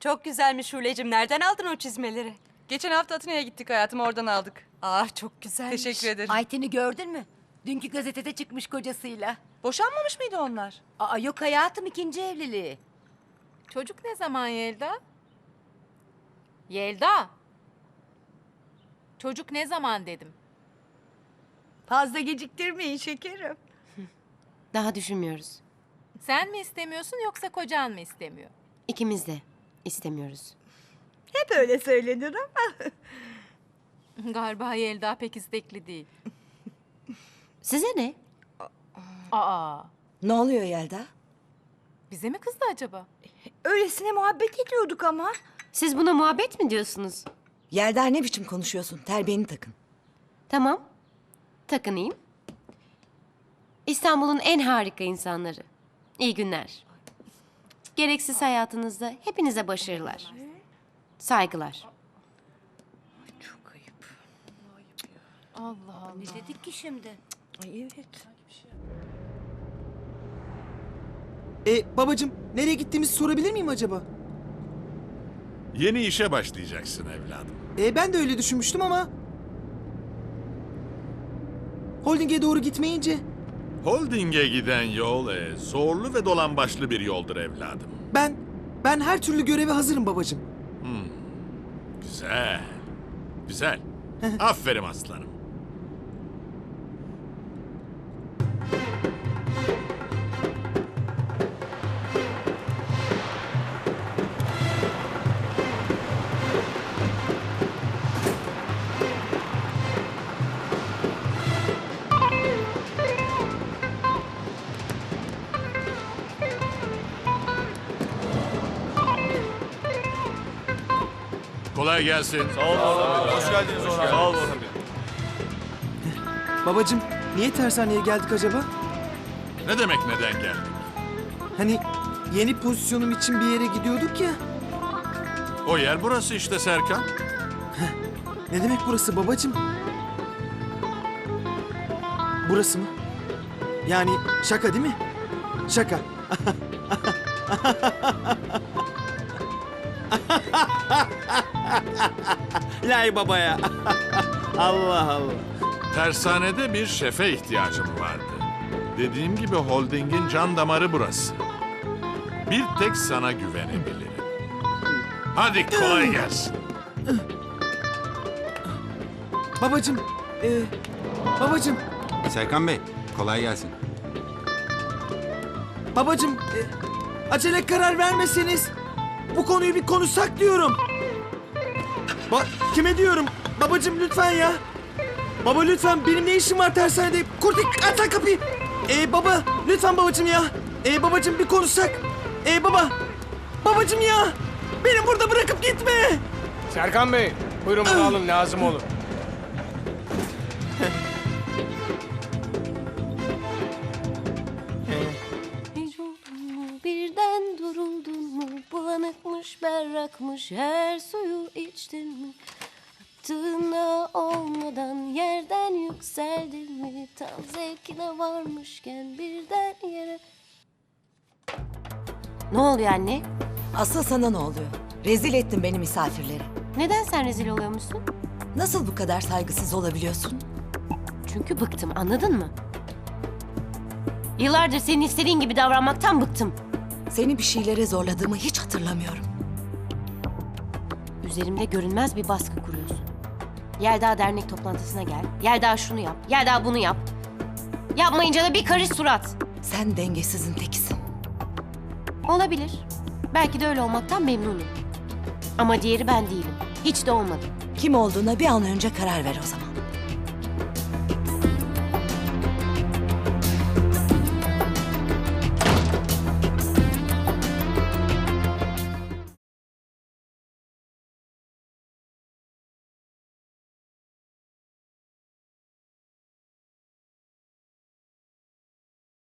Çok güzelmiş Şule'cim. Nereden aldın o çizmeleri? Geçen hafta Atina'ya gittik hayatım oradan aldık. Ah çok güzelmiş. Teşekkür ederim. Ayten'i gördün mü? Dünkü gazetede çıkmış kocasıyla. Boşanmamış mıydı onlar? Aa yok hayatım ikinci evliliği. Çocuk ne zaman Yelda? Yelda. Çocuk ne zaman dedim. Fazla geciktirmeyin şekerim. Daha düşünmüyoruz. Sen mi istemiyorsun yoksa kocan mı istemiyor? İkimiz de istemiyoruz. Hep öyle söylenir ama. Galiba Yelda pek istekli değil. Size ne? Aa, Ne oluyor Yelda? bize mi kızdı acaba? Öylesine muhabbet ediyorduk ama. Siz buna muhabbet mi diyorsunuz? Yelda ne biçim konuşuyorsun? Terbiyeni takın. Tamam. Takınayım. İstanbul'un en harika insanları. İyi günler. Gereksiz hayatınızda hepinize başarılar. Saygılar. Çok ayıp. Allah Allah. Ne dedik ki şimdi? Ay evet. E babacım nereye gittiğimizi sorabilir miyim acaba? Yeni işe başlayacaksın evladım. E ben de öyle düşünmüştüm ama... Holding'e doğru gitmeyince Holding'e giden yol e, zorlu ve dolambaçlı bir yoldur evladım. ben ben her türlü göreve hazırım babacım. Güzel. Güzel. Aferin aslanım. Kolay gelsin. Babacım niye tersaneye geldik acaba? Ne demek neden geldin? Hani yeni pozisyonum için bir yere gidiyorduk ya. O yer burası işte Serkan. Ne demek burası babacım? Burası mı? Yani şaka değil mi? Şaka. Lay babaya. Allah Allah. Tersanede bir şefe ihtiyacım vardı. Dediğim gibi holdingin can damarı burası. Bir tek sana güvenebilirim. Hadi kolay gelsin. Babacım. E, babacım. Serkan Bey, kolay gelsin. Babacım. e, acele karar vermeseniz. Bu konuyu bir konuşsak diyorum. Bak kime diyorum? Babacım lütfen ya. Baba lütfen benim ne işim var tersanede? Kurtik aç sen kapıyı. Ee baba lütfen babacım ya. Ee babacım bir konuşsak. Ee baba. Babacım ya. Beni burada bırakıp gitme. Serkan Bey, buyurun bunu alın lazım olur. Berrakmış her suyu içtin mi Hattına olmadan yerden yükseldin mi Tam zevkine varmışken birden yere Ne oluyor anne? Asıl sana ne oluyor? Rezil ettin beni misafirleri. Neden sen rezil oluyormuşsun? Nasıl bu kadar saygısız olabiliyorsun? Çünkü bıktım anladın mı? Yıllardır senin istediğin gibi davranmaktan bıktım. Seni bir şeylere zorladığımı hiç hatırlamıyorum. Üzerimde görünmez bir baskı kuruyorsun. Yelda dernek toplantısına gel. Yelda şunu yap. Yelda bunu yap. Yapmayınca da bir karış surat. Sen dengesizin tekisin. Olabilir. Belki de öyle olmaktan memnunum. Ama diğeri ben değilim. Hiç de olmadı. Kim olduğuna bir an önce karar ver o zaman.